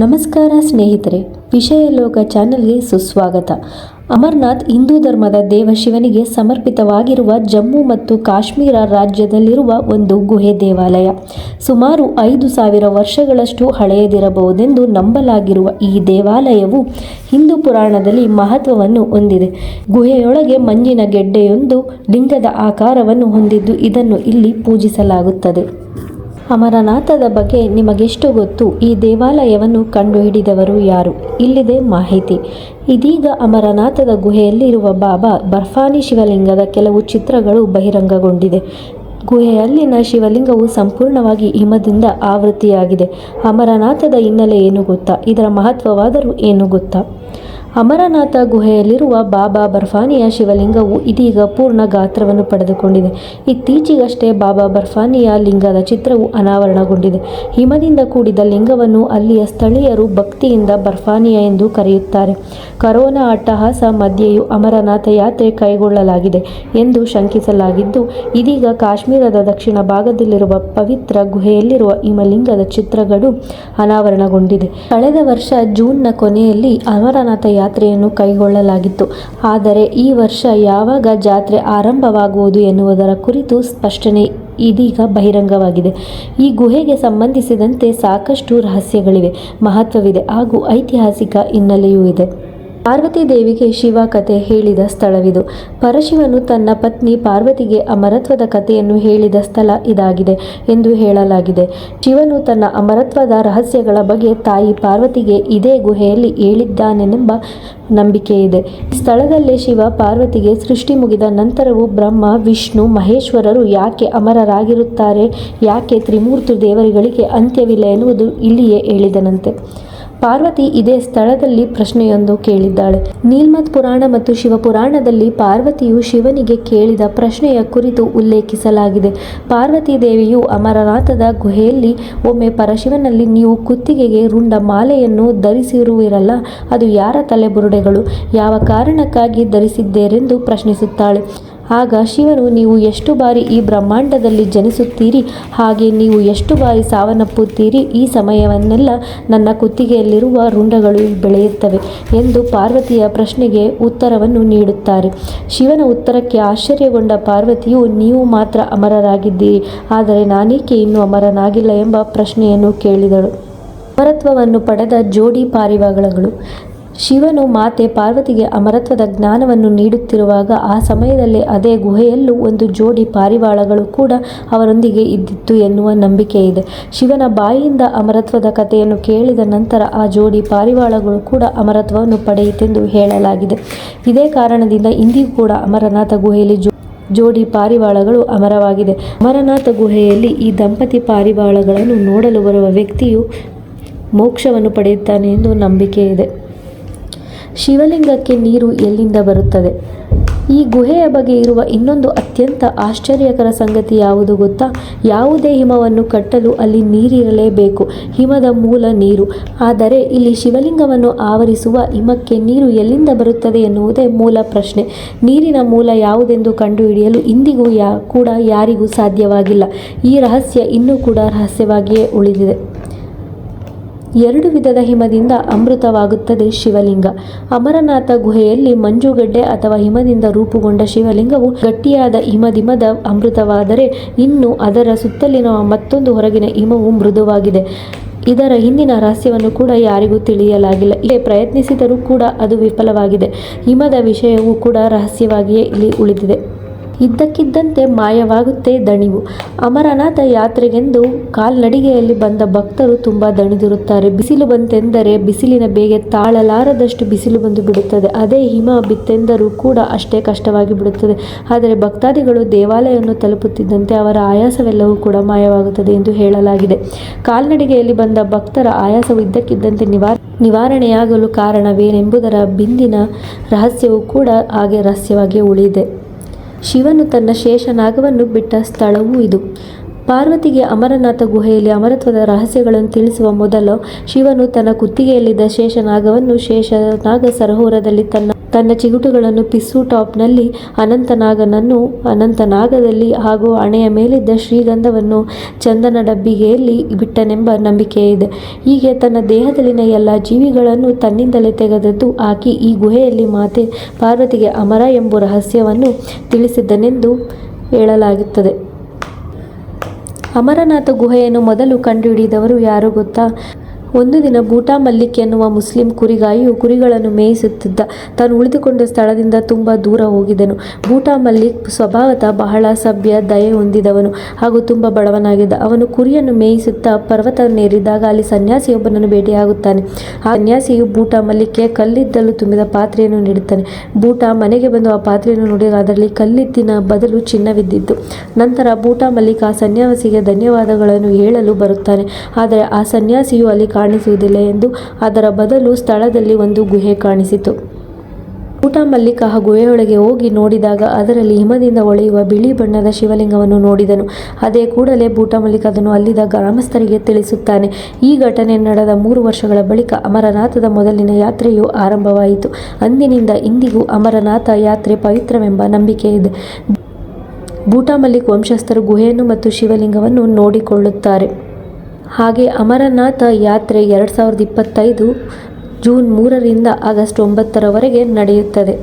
ನಮಸ್ಕಾರ ಸ್ನೇಹಿತರೆ, ವಿಷಯ ಲೋಕ ಚಾನೆಲ್ಗೆ ಸುಸ್ವಾಗತ. ಅಮರ್ನಾಥ್ ಹಿಂದೂ ಧರ್ಮದ ದೇವ ಶಿವನಿಗೆ ಸಮರ್ಪಿತವಾಗಿರುವ ಜಮ್ಮು ಮತ್ತು ಕಾಶ್ಮೀರ ರಾಜ್ಯದಲ್ಲಿರುವ ಒಂದು ಗುಹೆ ದೇವಾಲಯ. ಸುಮಾರು ಐದು ಸಾವಿರ ವರ್ಷಗಳಷ್ಟು ಹಳೆಯದಿರಬಹುದೆಂದು ನಂಬಲಾಗಿರುವ ಈ ದೇವಾಲಯವು ಹಿಂದೂ ಪುರಾಣದಲ್ಲಿ ಮಹತ್ವವನ್ನು ಹೊಂದಿದೆ. ಗುಹೆಯೊಳಗೆ ಮಂಜಿನ ಗೆಡ್ಡೆಯೊಂದು ಲಿಂಗದ ಆಕಾರವನ್ನು ಹೊಂದಿದ್ದು ಇದನ್ನು ಇಲ್ಲಿ ಪೂಜಿಸಲಾಗುತ್ತದೆ. ಅಮರನಾಥದ ಬಗ್ಗೆ ನಿಮಗೆಷ್ಟು ಗೊತ್ತು? ಈ ದೇವಾಲಯವನ್ನು ಕಂಡುಹಿಡಿದವರು ಯಾರು? ಇಲ್ಲಿದೆ ಮಾಹಿತಿ. ಇದೀಗ ಅಮರನಾಥದ ಗುಹೆಯಲ್ಲಿರುವ ಬಾಬಾ ಬರ್ಫಾನಿ ಶಿವಲಿಂಗದ ಕೆಲವು ಚಿತ್ರಗಳು ಬಹಿರಂಗಗೊಂಡಿದೆ. ಗುಹೆಯಲ್ಲಿನ ಶಿವಲಿಂಗವು ಸಂಪೂರ್ಣವಾಗಿ ಹಿಮದಿಂದ ಆವೃತ್ತಿಯಾಗಿದೆ. ಅಮರನಾಥದ ಹಿನ್ನೆಲೆ ಏನು ಗೊತ್ತಾ? ಇದರ ಮಹತ್ವವಾದರೂ ಏನು ಗೊತ್ತಾ? ಅಮರನಾಥ ಗುಹೆಯಲ್ಲಿರುವ ಬಾಬಾ ಬರ್ಫಾನಿಯ ಶಿವಲಿಂಗವು ಇದೀಗ ಪೂರ್ಣ ಗಾತ್ರವನ್ನು ಪಡೆದುಕೊಂಡಿದೆ. ಇತ್ತೀಚೆಗಷ್ಟೇ ಬಾಬಾ ಬರ್ಫಾನಿಯ ಲಿಂಗದ ಚಿತ್ರವು ಅನಾವರಣಗೊಂಡಿದೆ. ಹಿಮದಿಂದ ಕೂಡಿದ ಲಿಂಗವನ್ನು ಅಲ್ಲಿಯ ಸ್ಥಳೀಯರು ಭಕ್ತಿಯಿಂದ ಬರ್ಫಾನಿಯ ಎಂದು ಕರೆಯುತ್ತಾರೆ. ಕರೋನಾ ಅಟ್ಟಹಾಸ ಮಧ್ಯೆಯೂ ಅಮರನಾಥ ಯಾತ್ರೆ ಕೈಗೊಳ್ಳಲಾಗಿದೆ ಎಂದು ಶಂಕಿಸಲಾಗಿದ್ದು, ಇದೀಗ ಕಾಶ್ಮೀರದ ದಕ್ಷಿಣ ಭಾಗದಲ್ಲಿರುವ ಪವಿತ್ರ ಗುಹೆಯಲ್ಲಿರುವ ಹಿಮಲಿಂಗದ ಚಿತ್ರಗಳು ಅನಾವರಣಗೊಂಡಿದೆ. ಕಳೆದ ವರ್ಷ ಜೂನ್ನ ಕೊನೆಯಲ್ಲಿ ಅಮರನಾಥ ಯಾತ್ರೆಯನ್ನು ಕೈಗೊಳ್ಳಲಾಗಿತ್ತು. ಆದರೆ ಈ ವರ್ಷ ಯಾವಾಗ ಜಾತ್ರೆ ಆರಂಭವಾಗುವುದು ಎನ್ನುವುದರ ಕುರಿತು ಸ್ಪಷ್ಟನೆ ಇದೀಗ ಬಹಿರಂಗವಾಗಿದೆ. ಈ ಗುಹೆಗೆ ಸಂಬಂಧಿಸಿದಂತೆ ಸಾಕಷ್ಟು ರಹಸ್ಯಗಳಿವೆ. ಮಹತ್ವವಿದೆ ಹಾಗೂ ಐತಿಹಾಸಿಕ ಹಿನ್ನೆಲೆಯೂ ಇದೆ. ಪಾರ್ವತಿ ದೇವಿಗೆ ಶಿವ ಕತೆ ಹೇಳಿದ ಸ್ಥಳವಿದು. ಪರಶಿವನು ತನ್ನ ಪತ್ನಿ ಪಾರ್ವತಿಗೆ ಅಮರತ್ವದ ಕಥೆಯನ್ನು ಹೇಳಿದ ಸ್ಥಳ ಇದಾಗಿದೆ ಎಂದು ಹೇಳಲಾಗಿದೆ. ಶಿವನು ತನ್ನ ಅಮರತ್ವದ ರಹಸ್ಯಗಳ ಬಗ್ಗೆ ತಾಯಿ ಪಾರ್ವತಿಗೆ ಇದೇ ಗುಹೆಯಲ್ಲಿ ಹೇಳಿದ್ದಾನೆಂಬ ನಂಬಿಕೆ ಇದೆ ಸ್ಥಳದಲ್ಲೇ ಶಿವ ಪಾರ್ವತಿಗೆ ಸೃಷ್ಟಿ ಮುಗಿದ ನಂತರವೂ ಬ್ರಹ್ಮ, ವಿಷ್ಣು, ಮಹೇಶ್ವರರು ಯಾಕೆ ಅಮರರಾಗಿರುತ್ತಾರೆ? ಯಾಕೆ ತ್ರಿಮೂರ್ತಿ ದೇವರುಗಳಿಗೆ ಅಂತ್ಯವಿಲ್ಲ ಎನ್ನುವುದು ಇಲ್ಲಿಯೇ ಹೇಳಿದನಂತೆ. ಪಾರ್ವತಿ ಇದೇ ಸ್ಥಳದಲ್ಲಿ ಪ್ರಶ್ನೆಯೊಂದು ಕೇಳಿದ್ದಾಳೆ. ನೀಲ್ಮತ್ ಪುರಾಣ ಮತ್ತು ಶಿವಪುರಾಣದಲ್ಲಿ ಪಾರ್ವತಿಯು ಶಿವನಿಗೆ ಕೇಳಿದ ಪ್ರಶ್ನೆಯ ಕುರಿತು ಉಲ್ಲೇಖಿಸಲಾಗಿದೆ. ಪಾರ್ವತಿ ದೇವಿಯು ಅಮರನಾಥದ ಗುಹೆಯಲ್ಲಿ, ಒಮ್ಮೆ ಪರಶಿವನಲ್ಲಿ ನೀವು ಕುತ್ತಿಗೆಗೆ ರುಂಡ ಮಾಲೆಯನ್ನು ಧರಿಸಿರುವಿರಲ್ಲ, ಅದು ಯಾರ ತಲೆಬುರುಡೆಗಳು? ಯಾವ ಕಾರಣಕ್ಕಾಗಿ ಧರಿಸಿದ್ದೇರೆಂದು ಪ್ರಶ್ನಿಸುತ್ತಾಳೆ. ಆಗ ಶಿವನು, ನೀವು ಎಷ್ಟು ಬಾರಿ ಈ ಬ್ರಹ್ಮಾಂಡದಲ್ಲಿ ಜನಿಸುತ್ತೀರಿ, ಹಾಗೆ ನೀವು ಎಷ್ಟು ಬಾರಿ ಸಾವನ್ನಪ್ಪುತ್ತೀರಿ, ಈ ಸಮಯವನ್ನೆಲ್ಲ ನನ್ನ ಕುತ್ತಿಗೆಯಲ್ಲಿರುವ ರುಂಡಗಳು ಬೆಳೆಯುತ್ತವೆ ಎಂದು ಪಾರ್ವತಿಯ ಪ್ರಶ್ನೆಗೆ ಉತ್ತರವನ್ನು ನೀಡುತ್ತಾರೆ. ಶಿವನ ಉತ್ತರಕ್ಕೆ ಆಶ್ಚರ್ಯಗೊಂಡ ಪಾರ್ವತಿಯು, ನೀವು ಮಾತ್ರ ಅಮರರಾಗಿದ್ದೀರಿ, ಆದರೆ ನಾನೇಕೆ ಇನ್ನೂ ಅಮರನಾಗಿಲ್ಲ ಎಂಬ ಪ್ರಶ್ನೆಯನ್ನು ಕೇಳಿದಳು. ಅಮರತ್ವವನ್ನು ಪಡೆದ ಜೋಡಿ ಪಾರಿವಾಳಗಳು. ಶಿವನು ಮಾತೆ ಪಾರ್ವತಿಗೆ ಅಮರತ್ವದ ಜ್ಞಾನವನ್ನು ನೀಡುತ್ತಿರುವಾಗ ಆ ಸಮಯದಲ್ಲಿ ಅದೇ ಗುಹೆಯಲ್ಲೂ ಒಂದು ಜೋಡಿ ಪಾರಿವಾಳಗಳು ಕೂಡ ಅವರೊಂದಿಗೆ ಇದ್ದಿತ್ತು ಎನ್ನುವ ನಂಬಿಕೆ ಇದೆ. ಶಿವನ ಬಾಯಿಯಿಂದ ಅಮರತ್ವದ ಕಥೆಯನ್ನು ಕೇಳಿದ ನಂತರ ಆ ಜೋಡಿ ಪಾರಿವಾಳಗಳು ಕೂಡ ಅಮರತ್ವವನ್ನು ಪಡೆಯಿತೆಂದು ಹೇಳಲಾಗಿದೆ. ಇದೇ ಕಾರಣದಿಂದ ಇಂದಿಗೂ ಕೂಡ ಅಮರನಾಥ ಗುಹೆಯಲ್ಲಿ ಜೋಡಿ ಪಾರಿವಾಳಗಳು ಅಮರವಾಗಿದೆ. ಅಮರನಾಥ ಗುಹೆಯಲ್ಲಿ ಈ ದಂಪತಿ ಪಾರಿವಾಳಗಳನ್ನು ನೋಡಲು ಬರುವ ವ್ಯಕ್ತಿಯು ಮೋಕ್ಷವನ್ನು ಪಡೆಯುತ್ತಾನೆ ಎಂದು ನಂಬಿಕೆ ಇದೆ. ಶಿವಲಿಂಗಕ್ಕೆ ನೀರು ಎಲ್ಲಿಂದ ಬರುತ್ತದೆ? ಈ ಗುಹೆಯ ಬಗ್ಗೆ ಇರುವ ಇನ್ನೊಂದು ಅತ್ಯಂತ ಆಶ್ಚರ್ಯಕರ ಸಂಗತಿ ಯಾವುದು ಗೊತ್ತಾ? ಯಾವುದೇ ಹಿಮವನ್ನು ಕಟ್ಟಲು ಅಲ್ಲಿ ನೀರಿರಲೇಬೇಕು. ಹಿಮದ ಮೂಲ ನೀರು. ಆದರೆ ಇಲ್ಲಿ ಶಿವಲಿಂಗವನ್ನು ಆವರಿಸುವ ಹಿಮಕ್ಕೆ ನೀರು ಎಲ್ಲಿಂದ ಬರುತ್ತದೆ ಎನ್ನುವುದೇ ಮೂಲ ಪ್ರಶ್ನೆ. ನೀರಿನ ಮೂಲ ಯಾವುದೆಂದು ಕಂಡುಹಿಡಿಯಲು ಇಂದಿಗೂ ಯಾ ಕೂಡ ಯಾರಿಗೂ ಸಾಧ್ಯವಾಗಿಲ್ಲ. ಈ ರಹಸ್ಯ ಇನ್ನೂ ಕೂಡ ರಹಸ್ಯವಾಗಿಯೇ ಉಳಿದಿದೆ. ಎರಡು ವಿಧದ ಹಿಮದಿಂದ ಅಮೃತವಾಗುತ್ತದೆ ಶಿವಲಿಂಗ. ಅಮರನಾಥ ಗುಹೆಯಲ್ಲಿ ಮಂಜುಗಡ್ಡೆ ಅಥವಾ ಹಿಮದಿಂದ ರೂಪುಗೊಂಡ ಶಿವಲಿಂಗವು ಗಟ್ಟಿಯಾದ ಹಿಮದಿಮದ ಅಮೃತವಾದರೆ ಇನ್ನು ಅದರ ಸುತ್ತಲಿನ ಮತ್ತೊಂದು ಹೊರಗಿನ ಹಿಮವು ಮೃದುವಾಗಿದೆ. ಇದರ ಹಿಂದಿನ ರಹಸ್ಯವನ್ನು ಕೂಡ ಯಾರಿಗೂ ತಿಳಿಯಲಾಗಿಲ್ಲ. ಇಲ್ಲಿ ಪ್ರಯತ್ನಿಸಿದರೂ ಕೂಡ ಅದು ವಿಫಲವಾಗಿದೆ. ಹಿಮದ ವಿಷಯವೂ ಕೂಡ ರಹಸ್ಯವಾಗಿಯೇ ಇಲ್ಲಿ ಉಳಿದಿದೆ. ಇದ್ದಕ್ಕಿದ್ದಂತೆ ಮಾಯವಾಗುತ್ತೆ ದಣಿವು. ಅಮರನಾಥ ಯಾತ್ರೆಗೆಂದು ಕಾಲ್ನಡಿಗೆಯಲ್ಲಿ ಬಂದ ಭಕ್ತರು ತುಂಬ ದಣಿದಿರುತ್ತಾರೆ. ಬಿಸಿಲು ಬಂತೆಂದರೆ ಬಿಸಿಲಿನ ಬೇಗೆ ತಾಳಲಾರದಷ್ಟು ಬಿಸಿಲು ಬಂದು ಬಿಡುತ್ತದೆ. ಅದೇ ಹಿಮ ಬಿತ್ತೆಂದರೂ ಕೂಡ ಅಷ್ಟೇ ಕಷ್ಟವಾಗಿ ಬಿಡುತ್ತದೆ. ಆದರೆ ಭಕ್ತಾದಿಗಳು ದೇವಾಲಯವನ್ನು ತಲುಪುತ್ತಿದ್ದಂತೆ ಅವರ ಆಯಾಸವೆಲ್ಲವೂ ಕೂಡ ಮಾಯವಾಗುತ್ತದೆ ಎಂದು ಹೇಳಲಾಗಿದೆ. ಕಾಲ್ನಡಿಗೆಯಲ್ಲಿ ಬಂದ ಭಕ್ತರ ಆಯಾಸವು ಇದ್ದಕ್ಕಿದ್ದಂತೆ ನಿವಾರ, ನಿವಾರಣೆಯಾಗಲು ಕಾರಣವೇನೆಂಬುದರ ಬಿಂದಿನ ರಹಸ್ಯವೂ ಕೂಡ ಹಾಗೆ ರಹಸ್ಯವಾಗಿ ಉಳಿದಿದೆ. ಶಿವನು ತನ್ನ ಶೇಷನಾಗವನ್ನು ಬಿಟ್ಟ ಸ್ಥಳವೂ ಇದು. ಪಾರ್ವತಿಗೆ ಅಮರನಾಥ ಗುಹೆಯಲ್ಲಿ ಅಮರತ್ವದ ರಹಸ್ಯಗಳನ್ನು ತಿಳಿಸುವ ಮೊದಲು ಶಿವನು ತನ್ನ ಕುತ್ತಿಗೆಯಲ್ಲಿದ್ದ ಶೇಷನಾಗವನ್ನು ಶೇಷನಾಗ ಸರೋವರದಲ್ಲಿ ತನ್ನ ತನ್ನ ಚಿಗುಟುಗಳನ್ನು ಪಿಸ್ಸು ಟಾಪ್ನಲ್ಲಿ ಅನಂತನಾಗನನ್ನು ಅನಂತನಾಗದಲ್ಲಿ ಹಾಗೂ ಹಣೆಯ ಮೇಲಿದ್ದ ಶ್ರೀಗಂಧವನ್ನು ಚಂದನ ಡಬ್ಬಿಗೆಯಲ್ಲಿ ಬಿಟ್ಟನೆಂಬ ನಂಬಿಕೆ ಇದೆ. ಹೀಗೆ ತನ್ನ ದೇಹದಲ್ಲಿನ ಎಲ್ಲ ಜೀವಿಗಳನ್ನು ತನ್ನಿಂದಲೇ ತೆಗೆದದ್ದು ಆಕಿ ಈ ಗುಹೆಯಲ್ಲಿ ಮಾತೆ ಪಾರ್ವತಿಗೆ ಅಮರ ಎಂಬ ರಹಸ್ಯವನ್ನು ತಿಳಿಸಿದ್ದನೆಂದು ಹೇಳಲಾಗುತ್ತದೆ. ಅಮರನಾಥ ಗುಹೆಯನ್ನು ಮೊದಲು ಕಂಡುಹಿಡಿದವರು ಯಾರು ಗೊತ್ತಾ? ಒಂದು ದಿನ ಬೂಟಾ ಮಲ್ಲಿಕ್ ಎನ್ನುವ ಮುಸ್ಲಿಂ ಕುರಿಗಾಯಿಯು ಕುರಿಗಳನ್ನು ಮೇಯಿಸುತ್ತಿದ್ದ. ತಾನು ಉಳಿದುಕೊಂಡ ಸ್ಥಳದಿಂದ ತುಂಬ ದೂರ ಹೋಗಿದ್ದನು. ಬೂಟಾ ಮಲ್ಲಿಕ್ ಸ್ವಭಾವತಃ ಬಹಳ ಸಭ್ಯ, ದಯೆ ಹೊಂದಿದವನು ಹಾಗೂ ತುಂಬ ಬಡವನಾಗಿದ್ದ. ಅವನು ಕುರಿಯನ್ನು ಮೇಯಿಸುತ್ತಾ ಪರ್ವತವನ್ನೇರಿದಾಗ ಅಲ್ಲಿ ಸನ್ಯಾಸಿಯೊಬ್ಬನನ್ನು ಭೇಟಿಯಾಗುತ್ತಾನೆ. ಆ ಸನ್ಯಾಸಿಯು ಬೂಟಾ ಮಲ್ಲಿಕ್ಗೆ ಕಲ್ಲಿದ್ದಲು ತುಂಬಿದ ಪಾತ್ರೆಯನ್ನು ನೀಡುತ್ತಾನೆ. ಬೂಟಾ ಮನೆಗೆ ಬಂದು ಆ ಪಾತ್ರೆಯನ್ನು ನೋಡಿದ ಅದರಲ್ಲಿ ಕಲ್ಲಿದ್ದಿನ ಬದಲು ಚಿನ್ನವಿದ್ದಿತ್ತು ನಂತರ ಬೂಟಾ ಮಲ್ಲಿಕ್ ಆ ಸನ್ಯಾಸಿಗೆ ಧನ್ಯವಾದಗಳನ್ನು ಹೇಳಲು ಬರುತ್ತಾನೆ. ಆದರೆ ಆ ಸನ್ಯಾಸಿಯು ಅಲ್ಲಿ ಕಾಣಿಸುವುದಿಲ್ಲ ಎಂದು ಅದರ ಬದಲು ಸ್ಥಳದಲ್ಲಿ ಒಂದು ಗುಹೆ ಕಾಣಿಸಿತು. ಊಟ ಮಲ್ಲಿಕ ಆ ಗುಹೆಯೊಳಗೆ ಹೋಗಿ ನೋಡಿದಾಗ ಅದರಲ್ಲಿ ಹಿಮದಿಂದ ಒಳೆಯುವ ಬಿಳಿ ಬಣ್ಣದ ಶಿವಲಿಂಗವನ್ನು ನೋಡಿದನು. ಅದೇ ಕೂಡಲೇ ಬೂಟ ಮಲ್ಲಿಕ ಅದನ್ನು ಅಲ್ಲಿದ್ದ ಗ್ರಾಮಸ್ಥರಿಗೆ ತಿಳಿಸುತ್ತಾನೆ. ಈ ಘಟನೆ ನಡೆದ ಮೂರು ವರ್ಷಗಳ ಬಳಿಕ ಅಮರನಾಥದ ಮೊದಲಿನ ಯಾತ್ರೆಯು ಆರಂಭವಾಯಿತು. ಅಂದಿನಿಂದ ಇಂದಿಗೂ ಅಮರನಾಥ ಯಾತ್ರೆ ಪವಿತ್ರವೆಂಬ ನಂಬಿಕೆ ಇದೆ. ಬೂಟ ಮಲ್ಲಿಕ್ ವಂಶಸ್ಥರು ಗುಹೆಯನ್ನು ಮತ್ತು ಶಿವಲಿಂಗವನ್ನು ನೋಡಿಕೊಳ್ಳುತ್ತಾರೆ. ಹಾಗೆ ಅಮರನಾಥ ಯಾತ್ರೆ ಎರಡು ಸಾವಿರದ ಇಪ್ಪತ್ತೈದು ಜೂನ್ ಮೂರರಿಂದ ಆಗಸ್ಟ್ ಒಂಬತ್ತರವರೆಗೆ ನಡೆಯುತ್ತದೆ.